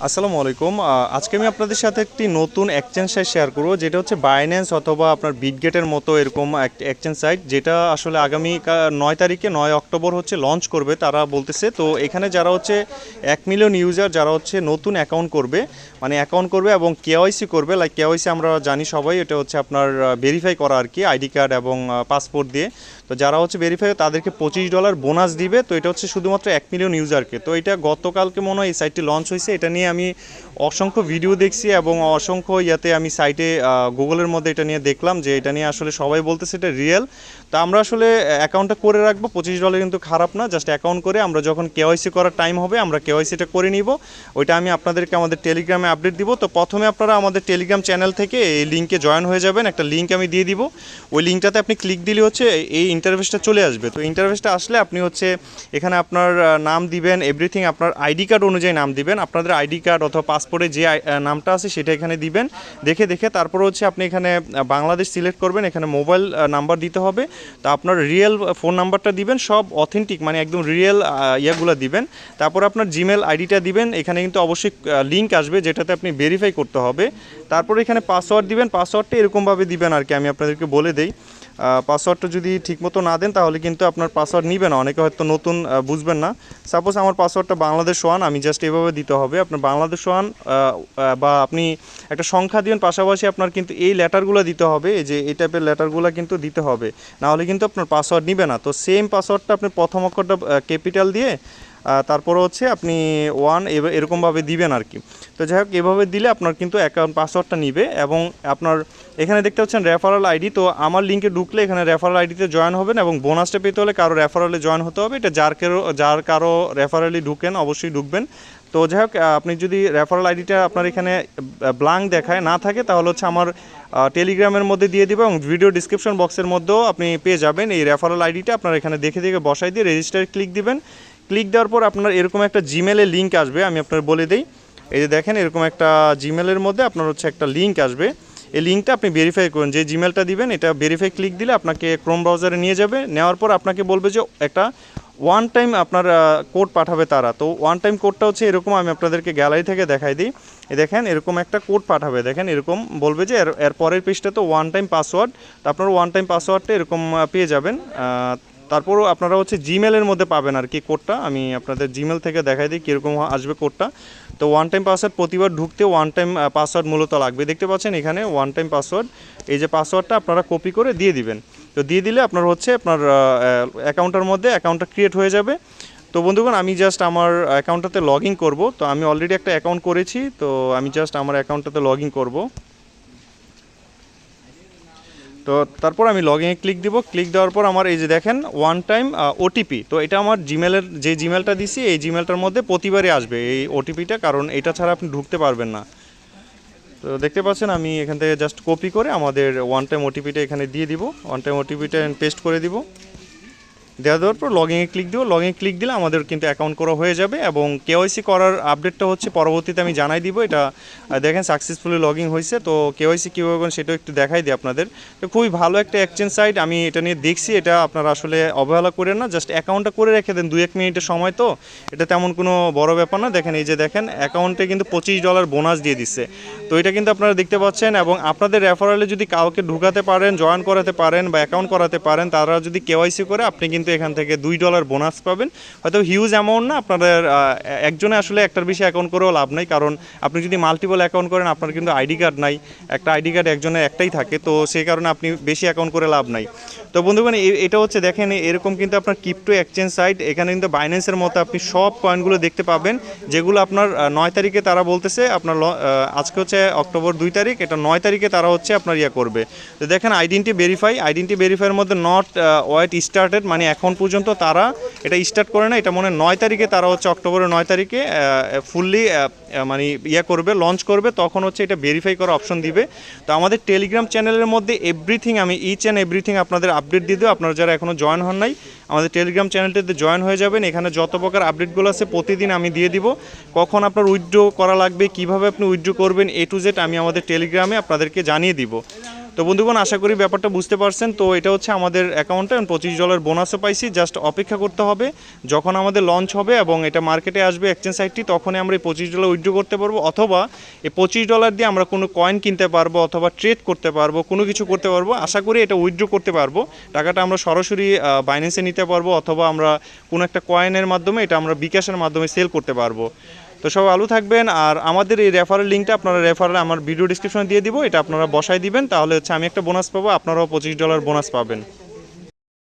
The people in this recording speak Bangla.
আসসালামু আলাইকুম। আজকে আমি আপনাদের সাথে একটি নতুন এক্সচেঞ্জ সাইট শেয়ার করব, যেটা হচ্ছে বাইন্যান্স অথবা আপনার বিটগেটের মতো এরকম এক্সচেঞ্জ সাইট যেটা আসলে আগামী নয় তারিখে, নয় অক্টোবর হচ্ছে লঞ্চ করবে, তারা বলতেছে। তো এখানে যারা হচ্ছে এক মিলিয়ন ইউজার যারা হচ্ছে নতুন অ্যাকাউন্ট করবে মানে অ্যাকাউন্ট করবে এবং কেওয়াইসি করবে লাইক কেওয়াইসি আমরা জানি সবাই, এটা হচ্ছে আপনার ভেরিফাই করা আর কি আইডি কার্ড এবং পাসপোর্ট দিয়ে। তো যারা হচ্ছে ভেরিফাই তাদেরকে পঁচিশ ডলার বোনাস দিবে, তো এটা হচ্ছে শুধুমাত্র এক মিলিয়ন ইউজারকে তো এটা গতকালকে মনে হয় এই সাইটটি লঞ্চ হয়েছে, এটা নিয়ে আমি অসংখ্য ভিডিও দেখছি এবং অসংখ্য ইয়াতে আমি সাইটে গুগলের মধ্যে এটা নিয়ে দেখলাম যে এটা নিয়ে আসলে সবাই বলতেছে এটা রিয়েল তো আমরা আসলে অ্যাকাউন্টটা করে রাখব, পঁচিশ ডলার কিন্তু খারাপ না জাস্ট অ্যাকাউন্ট করে আমরা যখন কেওয়াইসি করার টাইম হবে, আমরা কেওয়াইসিটা করে নিব। ওইটা আমি আপনাদেরকে আমাদের টেলিগ্রামে আপডেট দিব। তো প্রথমে আপনারা আমাদের টেলিগ্রাম চ্যানেল থেকে এই লিঙ্কে জয়েন হয়ে যাবেন। একটা লিঙ্ক আমি দিয়ে দিব। ওই লিঙ্কটাতে আপনি ক্লিক দিলে হচ্ছে এই ইন্টারভেসটা চলে আসবে। তো ইন্টারভেসটা আসলে আপনি হচ্ছে এখানে আপনার নাম দিবেন এভরিথিং আপনার আইডি কার্ড অনুযায়ী নাম দিবেন। আপনাদের আইডি কার্ড অথবা পাসপোর্টে যে নামটা আছে সেটা এখানে দিবেন। দেখে দেখে তারপর হচ্ছে আপনি এখানে বাংলাদেশ সিলেক্ট করবেন। এখানে মোবাইল নাম্বার দিতে হবে। তো আপনার রিয়েল ফোন নাম্বারটা দিবেন। সব অথেন্টিক মানে একদম রিয়েল ইয়েগুলো দিবেন। তারপর আপনার জিমেল আইডিটা দিবেন। এখানে কিন্তু অবশ্যই লিঙ্ক আসবে যেটাতে আপনি ভেরিফাই করতে হবে। তারপর এখানে পাসওয়ার্ড দিবেন। পাসওয়ার্ডটা এরকমভাবে দিবেন আর কি, আমি আপনাদেরকে বলে দেই। পাসওয়ার্ডটা যদি ঠিকমতো না দেন, তাহলে কিন্তু আপনার পাসওয়ার্ড নিবে না। অনেকে হয়তো নতুন বুঝবেন না। সাপোজ আমার পাসওয়ার্ডটা বাংলাদেশ ওয়ান আমি জাস্ট এভাবে দিতে হবে। আপনার বাংলাদেশ ওয়ান বা আপনি একটা সংখ্যা দিবেন পাশাপাশি আপনার কিন্তু এই লেটারগুলো দিতে হবে যে এই টাইপের লেটারগুলো কিন্তু দিতে হবে। নাহলে কিন্তু আপনার পাসওয়ার্ড নিবে না। তো সেম পাসওয়ার্ডটা আপনি প্রথম অক্ষরটা ক্যাপিটাল দিয়ে তারপরে হচ্ছে আপনি ওয়ান এরকমভাবে দিবেন আর কি। তো যাই হোক, এভাবে দিলে আপনার কিন্তু অ্যাকাউন্ট পাসওয়ার্ডটা নিবে এবং আপনার এখানে দেখতে পাচ্ছেন রেফারাল আইডি তো আমার লিঙ্কে ঢুকলে এখানে রেফারাল আইডিতে জয়েন হবেন এবং বোনাসটা পেতে হলে কারও রেফারালে জয়েন হতে হবে। এটা যার কারও যার কারও রেফারালি ঢুকেন, অবশ্যই ঢুকবেন। তো যাই হোক আপনি যদি রেফারেল আইডিটা আপনার এখানে ব্লাঙ্ক দেখায়, না থাকে, তাহলে হচ্ছে আমার টেলিগ্রামের মধ্যে দিয়ে দিব এবং ভিডিও ডিসক্রিপশন বক্সের মধ্যেও আপনি পেয়ে যাবেন। এই রেফারেল আইডিটা আপনার এখানে দেখে দেখে বসাই দিয়ে রেজিস্টার ক্লিক দিবেন। ক্লিক দেওয়ার পর আপনার এরকম একটা জিমেলের লিঙ্ক আসবে, আমি আপনার বলে দিই। এই যে দেখেন, এরকম একটা জিমেলের মধ্যে আপনার হচ্ছে একটা লিঙ্ক আসবে। এই লিঙ্কটা আপনি ভেরিফাই করুন, যে জিমেলটা দিবেন, এটা ভেরিফাই ক্লিক দিলে আপনাকে ক্রোম ব্রাউজারে নিয়ে যাবে। নেওয়ার পর আপনাকে বলবে যে একটা ওয়ান টাইম আপনার কোড পাঠাবে তারা। তো ওয়ান টাইম কোডটা হচ্ছে এরকম আমি আপনাদেরকে গ্যালারি থেকে দেখাই দিই। দেখেন, এরকম একটা কোড পাঠাবে। দেখেন, এরকম বলবে যে এর পরের পৃষ্ঠা তো ওয়ান টাইম পাসওয়ার্ড তো আপনার ওয়ান টাইম পাসওয়ার্ডটা এরকম পেয়ে যাবেন। তারপরও আপনারা হচ্ছে জিমেলের মধ্যে পাবেন আর কি কোডটা আমি আপনাদের জিমেল থেকে দেখাই দিই কীরকম আসবে কোডটা তো ওয়ান টাইম পাসওয়ার্ড প্রতিবার ঢুকতে ওয়ান টাইম পাসওয়ার্ড মূলত লাগবে। দেখতে পাচ্ছেন এখানে ওয়ান টাইম পাসওয়ার্ড এই যে পাসওয়ার্ডটা আপনারা কপি করে দিয়ে দিবেন। তো দিয়ে দিলে আপনার হচ্ছে আপনার অ্যাকাউন্টের মধ্যে অ্যাকাউন্টটা ক্রিয়েট হয়ে যাবে। তো বন্ধুগণ, আমি জাস্ট আমার অ্যাকাউন্টটাতে লগ ইন করব। তো আমি অলরেডি একটা অ্যাকাউন্ট করেছি। তো আমি জাস্ট আমার অ্যাকাউন্টটাতে লগ ইন করব। তো তারপর আমি লগ ইনে ক্লিক দিব। ক্লিক দেওয়ার পর আমার এই যে দেখেন ওয়ান টাইম ওটিপি তো এটা আমার জিমেলের যে জিমেলটা দিছি, এই জিমেলটার মধ্যে প্রতিবারই আসবে এই ওটিপিটা কারণ এটা ছাড়া আপনি ঢুকতে পারবেন না। তো দেখতে পাচ্ছেন, আমি এখান থেকে জাস্ট কপি করে আমাদের ওয়ান টাইম ওটিপিটা এখানে দিয়ে দিব। ওয়ান টাইম ওটিপিটা পেস্ট করে দিব। দেওয়া দেওয়ার পর লগইনে ক্লিক দিব লগইনে ক্লিক দিলে আমাদের কিন্তু অ্যাকাউন্ট করা হয়ে যাবে এবং কেওয়াইসি করার আপডেটটা হচ্ছে পরবর্তীতে আমি জানাই দিব। এটা দেখেন সাকসেসফুলি লগইন হয়েছে। তো কেওয়াইসি কীভাবে করবেন সেটাও একটু দেখাই দিই আপনাদের। তো খুবই ভালো একটা এক্সচেঞ্জ সাইট আমি এটা নিয়ে দেখছি। এটা আপনারা আসলে অবহেলা করেন না। জাস্ট অ্যাকাউন্টটা করে রেখে দেন দু এক মিনিটের সময় তো। এটা তেমন কোনো বড় ব্যাপার না। দেখেন এই যে দেখেন অ্যাকাউন্টে কিন্তু পঁচিশ ডলার বোনাস দিয়ে দিচ্ছে। তো এটা কিন্তু আপনারা দেখতে পাচ্ছেন এবং আপনাদের রেফারেলে যদি কাউকে ঢুকাতে পারেন জয়েন করাতে পারেন বা অ্যাকাউন্ট করাতে পারেন, তারা যদি কেওয়াইসি করে, আপনি কিন্তু এখান থেকে দুই ডলার বোনাস পাবেন। হয়তো হিউজ অ্যামাউন্ট না, আপনাদের একজনে আসলে একটার বেশি অ্যাকাউন্ট করেও লাভ নাই। কারণ আপনি যদি মাল্টিপল অ্যাকাউন্ট করেন, আপনার কিন্তু আইডি কার্ড নাই। একটা আইডি কার্ড একজনের একটাই থাকে, তো সেই কারণে আপনি বেশি অ্যাকাউন্ট করে লাভ নাই। তো বন্ধুগণ এটা হচ্ছে দেখেন, এরকম কিন্তু আপনার ক্রিপ্টো এক্সচেঞ্জ সাইট এখানে কিন্তু বাইন্যান্সের মতো আপনি সব কয়েনগুলো দেখতে পাবেন, যেগুলো আপনার নয় তারিখে তারা বলতেছে, আপনার আজকে হচ্ছে অক্টোবর দুই তারিখ, এটা নয় তারিখে তারা হচ্ছে আপনার ইয়ে করবে। তো দেখেন আইডেন্টি ভেরিফাই আইডেন্টি ভেরিফাইয়ের মধ্যে নট ওয়াইট স্টার্টেড মানে এখন পর্যন্ত তারা এটা স্টার্ট করে না, এটা মনে নয় তারিখে তারা হচ্ছে অক্টোবরের নয় তারিখে ফুললি মানে ইয়ে করবে লঞ্চ করবে, তখন হচ্ছে এটা ভেরিফাই করার অপশন দিবে। তো আমাদের টেলিগ্রাম চ্যানেলের মধ্যে এভরিথিং আমি ইচ অ্যান্ড এভরিথিং আপনাদের আপডেট দিয়ে দেবো। আপনারা যারা এখনও জয়েন হন নাই, আমাদের টেলিগ্রাম চ্যানেলটিতে জয়েন হয়ে যাবেন। এখানে যত প্রকার আপডেটগুলো আছে প্রতিদিন আমি দিয়ে দিব। কখন আপনার উইড্রো করা লাগবে, কীভাবে আপনি উইড্রো করবেন এ টু জেড আমি আমাদের টেলিগ্রামে আপনাদেরকে জানিয়ে দিব। তো বন্ধুগণ, আশা করি ব্যাপারটা বুঝতে পারছেন। তো এটা হচ্ছে আমাদের অ্যাকাউন্টে পঁচিশ ডলার বোনাসও পাইছি। জাস্ট অপেক্ষা করতে হবে। যখন আমাদের লঞ্চ হবে এবং এটা মার্কেটে আসবে এক্সচেঞ্জ সাইটটি তখনই আমরা এই পঁচিশ ডলার উইথড্র করতে পারব। অথবা এই পঁচিশ ডলার দিয়ে আমরা কোনো কয়েন কিনতে পারব অথবা ট্রেড করতে পারব, কোনো কিছু করতে পারব। আশা করি এটা উইথড্র করতে পারব। টাকাটা আমরা সরাসরি বাইন্যান্সে নিতে পারব অথবা আমরা কোনো একটা কয়েনের মাধ্যমে এটা আমরা বিকাশের মাধ্যমে সেল করতে পারব। তো সব আলু থাকবেন, আর আমাদের এই রেফারেল লিঙ্কটা আপনারা রেফারেল আমার ভিডিও ডিসক্রিপশনে দিয়ে দিব, এটা আপনারা বসায় দিবেন, তাহলে হচ্ছে আমি একটা বোনাস পাবো, আপনারাও পঁচিশ ডলার বোনাস পাবেন।